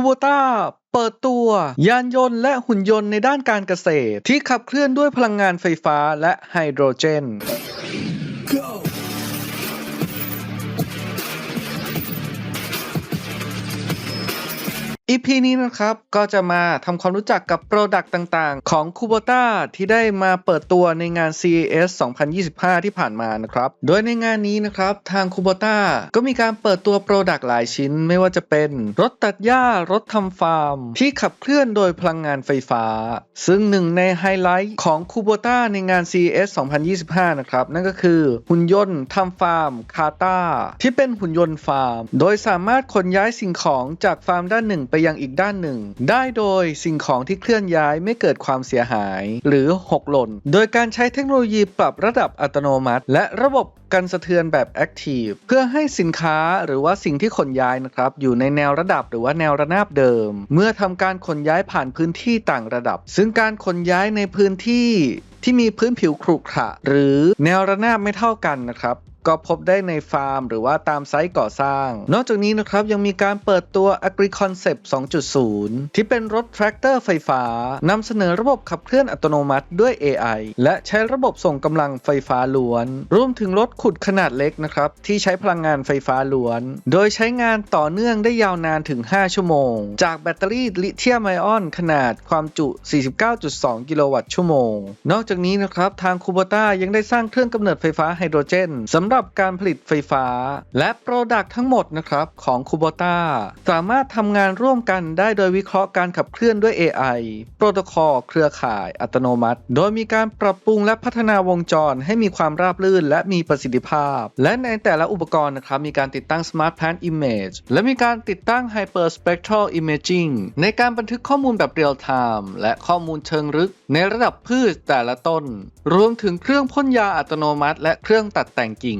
คูโบต้าเปิดตัวยานยนต์และหุ่นยนต์ในด้านการเกษตร ที่ขับเคลื่อนด้วยพลังงานไฟฟ้าและไฮโดรเจน EP นี้นะครับ ก็จะมาทำความรู้จักกับโปรดักต์ต่างๆ ของ Kubota ที่ได้มาเปิดตัวในงาน CES 2025 ที่ผ่านมานะครับ โดยในงานนี้นะครับ ทาง Kubota ก็มีการเปิดตัวโปรดักต์หลายชิ้น ไม่ว่าจะเป็น รถตัดหญ้ารถทำฟาร์ม ที่ขับเคลื่อนโดยพลังงานไฟฟ้า ซึ่งหนึ่งในไฮไลท์ของ Kubota ในงาน CES 2025 นะครับ นั่นก็คือหุ่นยนต์ทำฟาร์มคาตาที่เป็นหุ่นยนต์ฟาร์ม โดยสามารถขนย้ายสิ่งของจากฟาร์มด้านหนึ่งไปยังอีกด้านหนึ่ง ได้โดยสิ่งของที่เคลื่อนย้ายไม่เกิดความเสียหาย หรือหกหล่น โดยการใช้เทคโนโลยีปรับระดับอัตโนมัติ และระบบกันสะเทือนแบบ Active เพื่อให้สินค้าหรือว่าสิ่งที่ขนย้ายนะครับอยู่ในแนวระดับหรือว่าแนวระนาบเดิม เมื่อทำการขนย้ายผ่านพื้นที่ต่างระดับ ซึ่งการขนย้ายในพื้นที่ที่มีพื้นผิวขรุขระหรือแนวระนาบไม่เท่ากันนะครับ ก็พบได้ในฟาร์ม หรือว่าตามไซต์ก่อสร้าง นอกจากนี้นะครับยังมีการเปิดตัว Agri Concept 2.0 ที่เป็นรถแทรกเตอร์ไฟฟ้านำเสนอระบบขับเคลื่อนอัตโนมัติด้วย AI และใช้ระบบส่งกำลังไฟฟ้าล้วน รวมถึงรถขุดขนาดเล็กนะครับที่ใช้พลังงานไฟฟ้าล้วน โดยใช้งานต่อเนื่องได้ยาวนานถึง 5 ชั่วโมง จากแบตเตอรี่ลิเธียมไอออนขนาดความจุ 49.2 กิโลวัตต์ชั่วโมง นอกจากนี้นะครับทางคูโบต้ายังได้สร้างเครื่องกำเนิดไฟฟ้าไฮโดรเจนสำหรับการผลิตไฟฟ้า และโปรดักต์ทั้งหมดนะครับของคูโบต้าสามารถทำงานร่วมกันได้โดยวิเคราะห์การขับเคลื่อนด้วย AI โปรโตคอลเครือข่ายอัตโนมัติ โดยมีการปรับปรุงและพัฒนาวงจรให้มีความราบรื่น และมีประสิทธิภาพ และในแต่ละอุปกรณ์นะครับมีการติดตั้ง Smart Pan Image และมีการติดตั้ง Hyper Spectral Imaging ในการบันทึกข้อมูลแบบเรียลไทม์และข้อมูลเชิงลึก ในระดับพืชแต่ละต้น รวมถึงเครื่องพ่นยาอัตโนมัติ และเครื่องตัดแต่งกิ่ง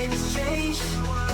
vez.